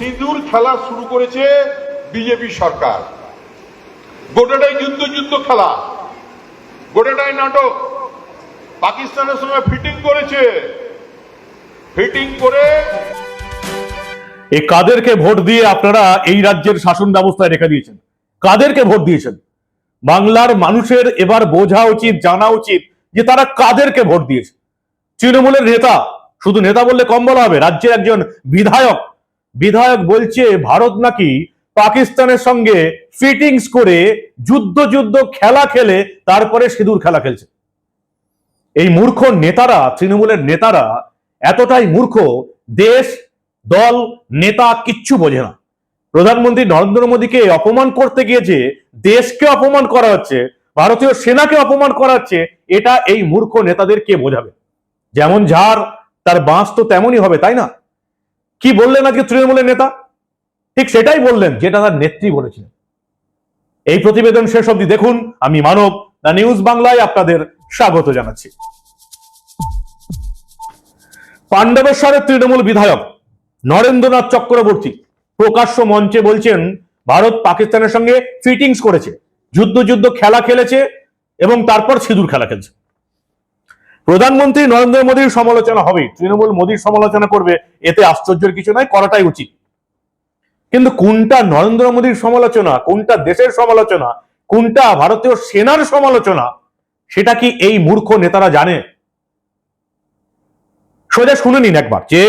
সিঁদুর খেলা শুরু করেছে বিজেপি সরকার। গোটাটাই যুদ্ধ যুদ্ধ খেলা। গোটাটাই নাটক। পাকিস্তানের সঙ্গে ফিটিং করেছে। ফিটিং করে এই কাদেরকে ভোট দিয়ে আপনারা এই রাজ্যের শাসন ব্যবস্থায় রেখে দিয়েছেন। কাদেরকে ভোট দিয়েছেন? বাংলার মানুষের এবার বোঝা উচিত, জানা উচিত যে তারা কাদেরকে ভোট দিয়েছে। তৃণমূলের নেতা, শুধু নেতা বললে কম বলা হবে, রাজ্যের একজন বিধায়ক বিধায়ক বলছে, ভারত নাকি পাকিস্তানের সঙ্গে ফিটিংস করে যুদ্ধ যুদ্ধ খেলা খেলে তারপরে সিঁদুর খেলা খেলছে। এই মূর্খ নেতারা, তৃণমূলের নেতারা এতটাই মূর্খ, দেশ, দল, নেতা কিচ্ছু বোঝে না। প্রধানমন্ত্রী নরেন্দ্র মোদীকে অপমান করতে গিয়েছে দেশকে অপমান করা হচ্ছে, ভারতীয় সেনাকে অপমান করা হচ্ছে, এটা এই মূর্খ নেতাদের কে বোঝাবে? যেমন ঝাড়, তার বাঁশ তো তেমনই হবে, তাই না? কি বললেন আজকে তৃণমূলের নেতা? ঠিক সেটাই বললেন, যেটা তার নেত্রী বলেছিলেন। এই প্রতিবেদন শেষ অবধি দেখুন, আমি মানব দ্য নিউজ বাংলায় আপনাদের স্বাগত জানাচ্ছি। পাণ্ডবেশ্বরের তৃণমূল বিধায়ক নরেন্দ্রনাথ চক্রবর্তী প্রকাশ্য মঞ্চে বলছেন, ভারত পাকিস্তানের সঙ্গে ফিটিংস করেছে যুদ্ধ যুদ্ধ খেলা খেলেছে এবং তারপর সিঁদুর খেলা খেলছে। প্রধানমন্ত্রী নরেন্দ্র মোদীর সমালোচনা হবে, তৃণমূল মোদীর সমালোচনা করবে, এতে আশ্চর্যের কিছু নয়, করাটাই উচিত। কিন্তু কোনটা নরেন্দ্র মোদীর সমালোচনা, কোনটা দেশের সমালোচনা, কোনটা ভারতীয় সেনার সমালোচনা, সেটা কি এই মূর্খ নেতারা জানে? সোজা শুনে নিন একবার যে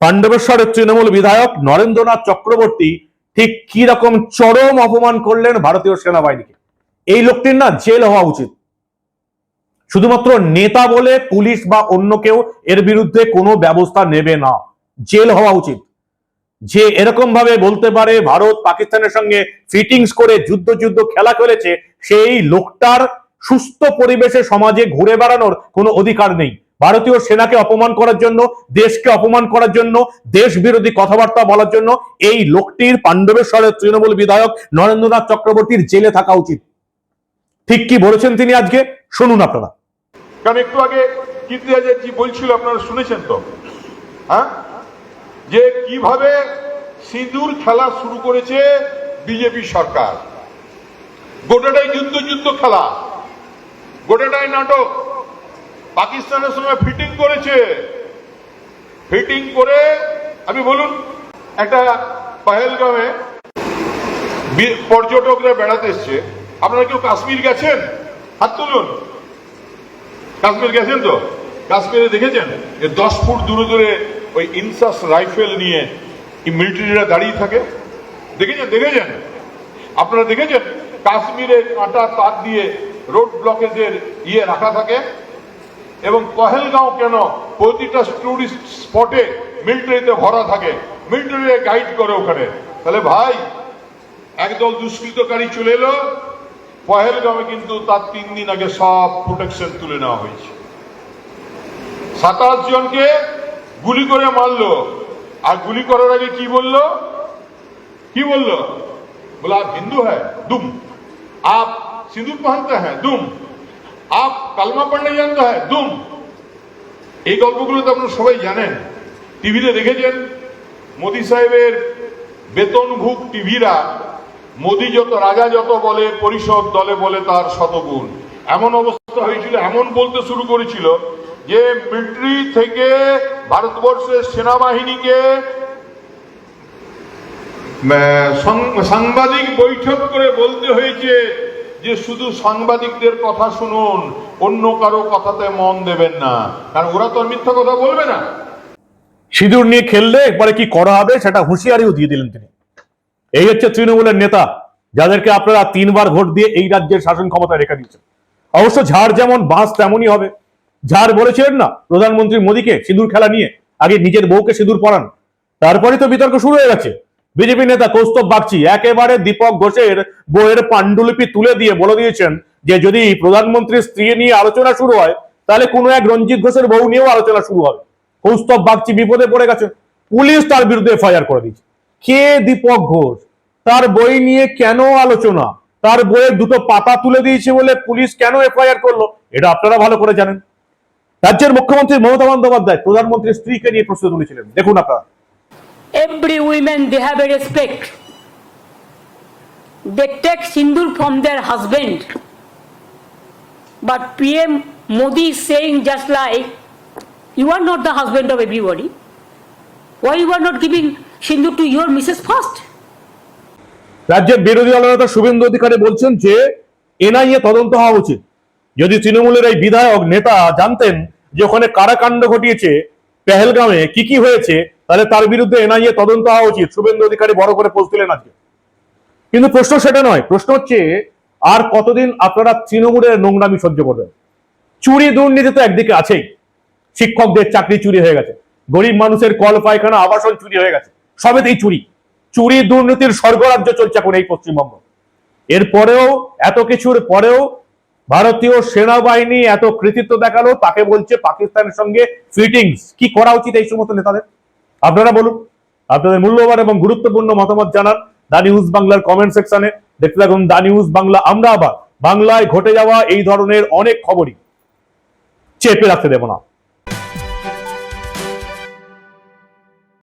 পাণ্ডবেশ্বরের তৃণমূল বিধায়ক নরেন্দ্রনাথ চক্রবর্তী ঠিক কি রকম চরম অপমান করলেন ভারতীয় সেনাবাহিনীকে। এই লোকটির না জেল হওয়া উচিত। শুধুমাত্র নেতা বলে পুলিশ বা অন্য কেউ এর বিরুদ্ধে কোনো ব্যবস্থা নেবে না। জেল হওয়া উচিত। যে এরকম ভাবে বলতে পারে, ভারত পাকিস্তানের সঙ্গে ফিটিংস করে যুদ্ধ যুদ্ধ খেলা খেলেছে, সেই লোকটার সুস্থ পরিবেশে সমাজে ঘুরে বেড়ানোর কোনো অধিকার নেই। ভারতীয় সেনাকে অপমান করার জন্য, দেশকে অপমান করার জন্য দেশ বিরোধী কথাবার্তা বলার জন্য এই লোকটির পাণ্ডবেশ্বরের তৃণমূল বিধায়ক নরেন্দ্রনাথ চক্রবর্তীর জেলে থাকা উচিত। ঠিক কি বলেছেন তিনি আজকে? শুনুন আপনারা। কারণ একটু আগে কীর্তি আজের কি বলছিল, আপনারা শুনেছেন তো? হ্যাঁ? যে কীভাবে সিঁদুর খেলা শুরু করেছে বিজেপি সরকার। গোটাটাই যুদ্ধ যুদ্ধ খেলা। গোটাটাই নাটক। পাকিস্তানের সঙ্গে ফিটিং করেছে। ফিটিং করে আমি বলুন, একটা পাহেলগামে পর্যটকরা বেড়াতে এসছে। আপনারা কেউ কাশ্মীর গেছেন? হাত তুলুন। কাশ্মীর গেছেন তো? কাশ্মীরে দেখেছেন যে দশ ফুট দূরে দূরে ওই ইনসাস রাইফেল নিয়ে মিলিটারিরা দাঁড়িয়ে থাকে? দেখেছেন? দেখেছেন? আপনারা দেখেছেন? কাশ্মীরে কাঁটা তার দিয়ে রোড ব্লকেজের ইয়ে রাখা থাকে? এবং পহেলগাঁও কেন প্রতিটা টুরিস্ট স্পটে মিলিটারিতে ভরা থাকে? মিলিটারি গাইড করে ওখানে। তাহলে ভাই, একদল দুষ্কৃতকারী চলে এলো পহেলগামে কিন্তু তার তিন দিন আগে সব প্রোটেকশন তুলে নেওয়া হয়েছে। সাতাশ জনকে গুলি করে মারলো। আর গুলি করার আগে কি বলল? কি বলল? বলে আপ হিন্দু হ্যাঁ দুম। আপ সিঁদুর পাহানতে হ্যাঁ দুম। আপ কালমা পান্ডে জানতে হ্যাঁ দুম। এই গল্পগুলো তো আপনারা সবাই জানেন। টিভিতে দেখেছেন। মোদি সাহেবের বেতনভুক টিভিরা মোদি যত, রাজা যত বলে, পরিষদ দলে বলে তার শতগুণ। এমন অবস্থা হয়েছিল, এমন বলতে শুরু করেছিল যে মিলিটারি থেকে ভারতবর্ষের সেনাবাহিনীকে সাংবাদিক বৈঠক করে বলতে হয়েছে যে শুধু সাংবাদিকদের কথা শুনুন, অন্য কারও কথাতে মন দেবেন না। কারণ ওরা তো মিথ্যা কথা বলবে না। সিঁদুর নিয়ে খেললে একবারে কি করা হবে সেটা হুঁশিয়ারিও দিয়ে দিলেন তিনি। এই হচ্ছে তৃণমূলের নেতা, যাদেরকে আপনারা তিনবার ভোট দিয়ে এই রাজ্যের শাসন ক্ষমতায় রেখে দিয়েছেন। অবশ্য ঝাড় যেমন বাঁশ তেমনই হবে। ঝাড় বলেছিলেন না প্রধানমন্ত্রী মোদীকে সিঁদুর খেলা নিয়ে, আগে নিজের বউকে সিঁদুর পরান। তারপরে তো বিতর্ক শুরু হয়ে গেছে। বিজেপি নেতা কৌস্তব বাগচি একেবারে দীপক ঘোষের বইয়ের পাণ্ডুলিপি তুলে দিয়ে বলে দিয়েছেন যে, যদি প্রধানমন্ত্রীর স্ত্রী নিয়ে আলোচনা শুরু হয়, তাহলে কোনো এক রঞ্জিত ঘোষের বউ নিয়েও আলোচনা শুরু হবে। কৌস্তব বাগচি বিপদে পড়ে গেছে। পুলিশ তার বিরুদ্ধে এফআইআর করে দিয়েছে। কে দীপক ঘোষ? তার বই নিয়ে কেন আলোচনা? তার বইয়ের দুটো পাতা তুলে দিয়েছে বলে পুলিশ কেন এফআইআর করল? এটা আপনারা ভালো করে জানেন। রাজ্যের মুখ্যমন্ত্রী মমতা বন্দ্যোপাধ্যায় প্রধানমন্ত্রীর স্ত্রীকে নিয়ে প্রশ্ন তুলেছিলেন। দেখুন আপনারা। Every women they have a respect they take sindoor from their husband but PM Modi saying just like you are not the husband of everybody why you are not giving giving sindur to your first? রাজ্যের বিরোধী দলনেতা শুভেন্দু অধিকারী বলছেন যে, NIA তদন্ত হওয়া উচিত। যদি তৃণমূলের এই বিধায়ক নেতা জানতেন যে ওখানে কারাকাণ্ড ঘটিয়েছে, পেহেলগামে কি কি হয়েছে, তাহলে তার বিরুদ্ধে এনআইএ তদন্ত হওয়া উচিত। শুভেন্দু অধিকারী বড় করে পোস্ট দিলেন আজকে। কিন্তু প্রশ্ন সেটা নয়, প্রশ্ন হচ্ছে, আর কতদিন আপনারা তৃণমূলের নোংরামি সহ্য করবেন? চুরি দুর্নীতি তো একদিকে আছেই। শিক্ষকদের চাকরি চুরি হয়ে গেছে। গরিব মানুষের কল, পায়খানা, আবাসন চুরি হয়ে গেছে। সবেতেই চুরি। চুরি দুর্নীতির স্বর্গরাজ্য চলছে এখন এই পশ্চিমবঙ্গ। এরপরেও, এত কিছুর পরেও ভারতীয় সেনাবাহিনী এত কৃতিত্ব দেখাল, তাকে বলছে পাকিস্তানের সঙ্গে ফিটিংস। কি করা উচিত এই সমস্ত নেতাদের? আপনারা বলুন। আপনাদের মূল্যবান এবং গুরুত্বপূর্ণ মতামত জানান দা নিউজ বাংলার কমেন্ট সেকশনে। দেখতে থাকুন দা নিউজ বাংলা। আমরা আবার বাংলায় ঘটে যাওয়া এই ধরনের অনেক খবরই চেপে রাখতে দেব না।